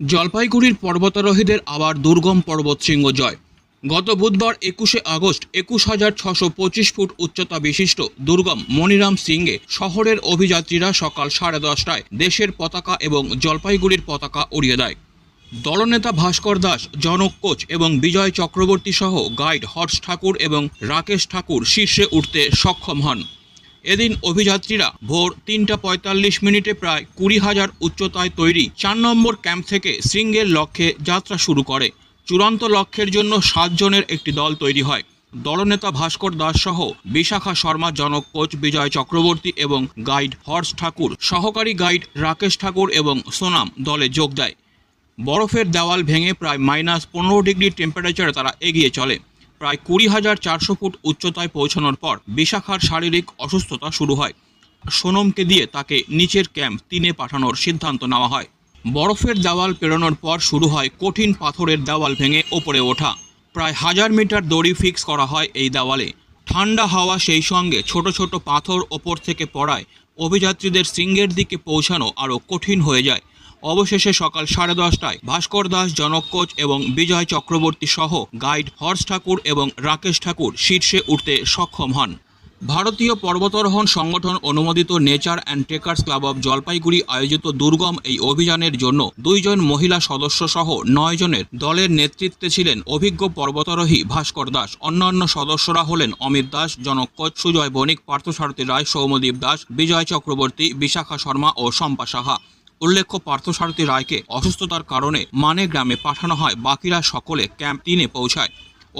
জলপাইগুড়ির পর্বতারোহীদের আবার দুর্গম পর্বত শৃঙ্গ জয়। গত বুধবার একুশে আগস্ট একুশ হাজার ছশো পঁচিশ ফুট উচ্চতা বিশিষ্ট দুর্গম মনিরাম সিংয়ে শহরের অভিযাত্রীরা সকাল সাড়ে দশটায় দেশের পতাকা এবং জলপাইগুড়ির পতাকা উড়িয়ে দেয়। দলনেতা ভাস্কর দাস, জনক কোচ এবং বিজয় চক্রবর্তী সহ গাইড হর্ষ ঠাকুর এবং রাকেশ ঠাকুর শীর্ষে উঠতে সক্ষম হন। এদিন অভিযাত্রীরা ভোর তিনটা পঁয়তাল্লিশ মিনিটে প্রায় কুড়ি হাজার উচ্চতায় তৈরি চার নম্বর ক্যাম্প থেকে শৃঙ্গের লক্ষ্যে যাত্রা শুরু করে। চূড়ান্ত লক্ষ্যের জন্য সাতজনের একটি দল তৈরি হয়। দলনেতা ভাস্কর দাস সহ বিশাখা শর্মা, জনক কোচ বিজয় চক্রবর্তী এবং গাইড হর্ষ ঠাকুর, সহকারী গাইড রাকেশ ঠাকুর এবং সোনাম দলে যোগ দেয়। বরফের দেওয়াল ভেঙে প্রায় মাইনাস পনেরো ডিগ্রি টেম্পারেচারে তারা এগিয়ে চলে। প্রায় কুড়ি হাজার চারশো ফুট উচ্চতায় পৌঁছানোর পর বিশাখার শারীরিক অসুস্থতা শুরু হয়। সোনমকে দিয়ে তাকে নিচের ক্যাম্প তিনে পাঠানোর সিদ্ধান্ত নেওয়া হয়। বরফের দেওয়াল পেরোনোর পর শুরু হয় কঠিন পাথরের দেওয়াল ভেঙে ওপরে ওঠা। প্রায় হাজার মিটার দড়ি ফিক্স করা হয় এই দেওয়ালে। ঠান্ডা হাওয়া সেই সঙ্গে ছোট ছোট পাথর ওপর থেকে পড়ায় অভিযাত্রীদের সিঙ্গের দিকে পৌঁছানো আরও কঠিন হয়ে যায়। অবশেষে সকাল সাড়ে দশটায় ভাস্কর দাস, জনক কোচ এবং বিজয় চক্রবর্তী সহ গাইড হর্ষ ঠাকুর এবং রাকেশ ঠাকুর শীর্ষে উঠতে সক্ষম হন। ভারতীয় পর্বতারোহণ সংগঠন অনুমোদিত nature and trekkers club of Jalpaiguri আয়োজিত দুর্গম এই অভিযানের জন্য দুইজন মহিলা সদস্য সহ নয় জনের দলের নেতৃত্বে ছিলেন অভিজ্ঞ পর্বতারোহী ভাস্কর দাস। অন্যান্য সদস্যরা হলেন অমিত দাস, জনক কোচ সুজয় বণিক পার্থসারথী রায় সৌমদীপ দাস, বিজয় চক্রবর্তী, বিশাখা শর্মা ও শম্পা সাহা। উল্লেখ্য পার্থসারথী রায়কে অসুস্থতার কারণে মানে গ্রামে পাঠানো হয়। বাকিরা সকলে ক্যাম্প তিনে পৌঁছায়।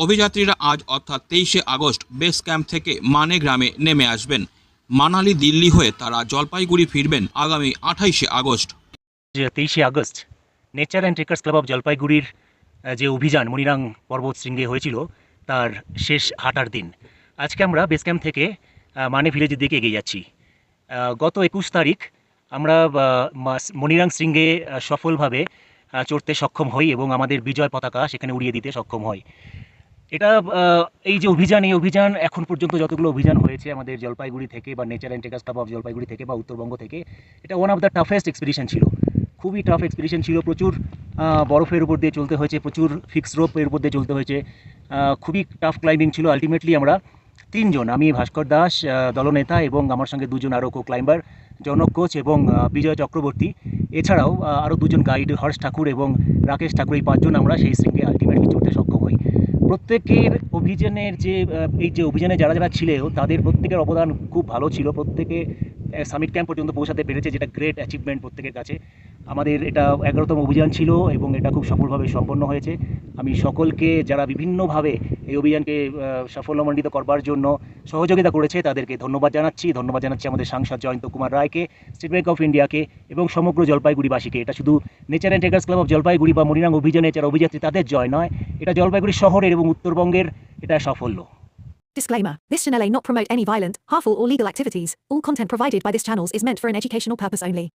অভিযাত্রীরা আজ, অর্থাৎ তেইশে আগস্ট, বেস ক্যাম্প থেকে মানে গ্রামে নেমে আসবেন। মানালি, দিল্লি হয়ে তারা জলপাইগুড়ি ফিরবেন আগামী আঠাইশে আগস্ট। তেইশে August nature and trekkers club of জলপাইগুড়ির যে অভিযান মনিরাং পর্বত শৃঙ্গে হয়েছিল, তার শেষ হাঁটার দিন। আজকে আমরা বেস ক্যাম্প থেকে মানে ভিলেজের দিকে এগিয়ে যাচ্ছি। গত একুশ তারিখ আমরা মনিরাং শৃঙ্গে সফলভাবে চড়তে সক্ষম হই এবং আমাদের বিজয় পতাকা সেখানে উড়িয়ে দিতে সক্ষম হয় এটা এই যে অভিযান, এই অভিযান এখন পর্যন্ত যতগুলো অভিযান হয়েছে আমাদের জলপাইগুড়ি থেকে বা nature and trekkers club of Jalpaiguri থেকে বা উত্তরবঙ্গ থেকে, এটা one of the toughest expedition ছিল। খুবই টাফ এক্সপিডিশন ছিল, প্রচুর বরফের উপর দিয়ে চলতে হয়েছে, প্রচুর ফিক্স রোপের উপর দিয়ে চলতে হয়েছে খুবই টাফ ক্লাইম্বিং ছিল। আলটিমেটলি আমরা তিনজন, আমি ভাস্কর দাস দলনেতা এবং আমার সঙ্গে দুজন আরও কো ক্লাইম্বার জনক কোচ এবং বিজয় চক্রবর্তী। এছাড়াও আরও দুজন গাইড হর্ষ ঠাকুর এবং রাকেশ ঠাকুর, এই পাঁচজন আমরা সেই শৃঙ্গে আলটিমেটলি চড়তে সক্ষম হই। প্রত্যেকের অভিযানের যে এই যে অভিযানে যারা যারা ছিল তাদের প্রত্যেকের অবদান খুব ভালো ছিল। প্রত্যেকে সামিট ক্যাম্প পর্যন্ত পৌঁছাতে পেরেছে যেটা গ্রেট অ্যাচিভমেন্ট প্রত্যেকের কাছে। আমাদের এটা এগারোতম অভিযান ছিল এবং এটা খুব সফলভাবে সম্পন্ন হয়েছে আমি সকলকে যারা বিভিন্নভাবে এই অভিযানকে সাফল্যমণ্ডিত করবার জন্য সহযোগিতা করেছে তাদেরকে ধন্যবাদ জানাচ্ছি ধন্যবাদ জানাচ্ছি আমাদের সাংসদ জয়ন্ত কুমার রায়কে স্টেট ব্যাঙ্ক অফ ইন্ডিয়াকে এবং সমগ্র জলপাইগুড়িবাসীকে এটা শুধু nature and trekkers club of Jalpaiguri বা মনিরাং অভিযানে যারা অভিযাত্রী তাদের জয় নয় এটা জলপাইগুড়ি শহরের এবং উত্তরবঙ্গের এটা সাফল্য Disclaimer This channel may not promote any violent, harmful, or legal activities. All content provided by this channel is meant for an educational purpose only.